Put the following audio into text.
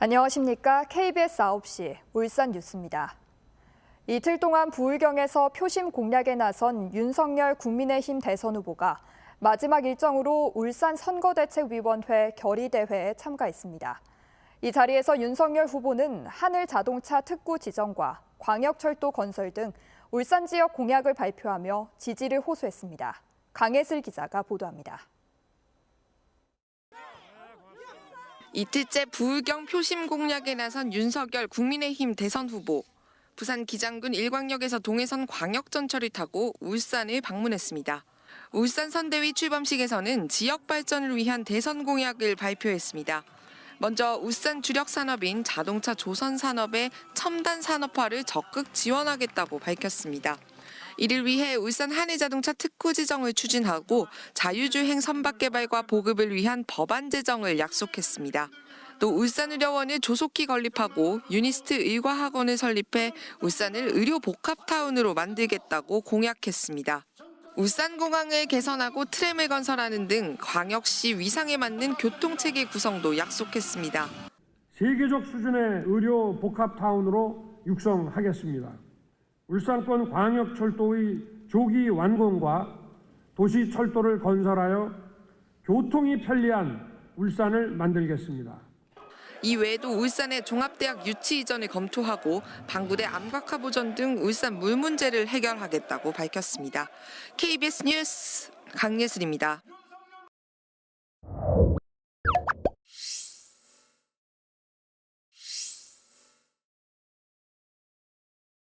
안녕하십니까. KBS 9시 울산 뉴스입니다. 이틀 동안 부울경에서 표심 공략에 나선 윤석열 국민의힘 대선 후보가 마지막 일정으로 울산 선거대책위원회 결의대회에 참가했습니다. 이 자리에서 윤석열 후보는 하늘 자동차 특구 지정과 광역철도 건설 등 울산 지역 공약을 발표하며 지지를 호소했습니다. 강혜슬 기자가 보도합니다. 이틀째 부울경 표심 공략에 나선 윤석열 국민의힘 대선 후보. 부산 기장군 일광역에서 동해선 광역전철을 타고 울산을 방문했습니다. 울산 선대위 출범식에서는 지역 발전을 위한 대선 공약을 발표했습니다. 먼저 울산 주력 산업인 자동차 조선 산업의 첨단 산업화를 적극 지원하겠다고 밝혔습니다. 이를 위해 울산 한해자동차 특구 지정을 추진하고 자유주행 선박 개발과 보급을 위한 법안 제정을 약속했습니다. 또 울산의료원을 조속히 건립하고 유니스트 의과학원을 설립해 울산을 의료 복합타운으로 만들겠다고 공약했습니다. 울산공항을 개선하고 트램을 건설하는 등 광역시 위상에 맞는 교통체계 구성도 약속했습니다. 세계적 수준의 의료 복합타운으로 육성하겠습니다. 울산권 광역철도의 조기 완공과 도시철도를 건설하여 교통이 편리한 울산을 만들겠습니다. 이 외에도 울산의 종합대학 유치 이전을 검토하고 방구대 암각화 보전 등 울산 물 문제를 해결하겠다고 밝혔습니다. KBS 뉴스 강예슬입니다.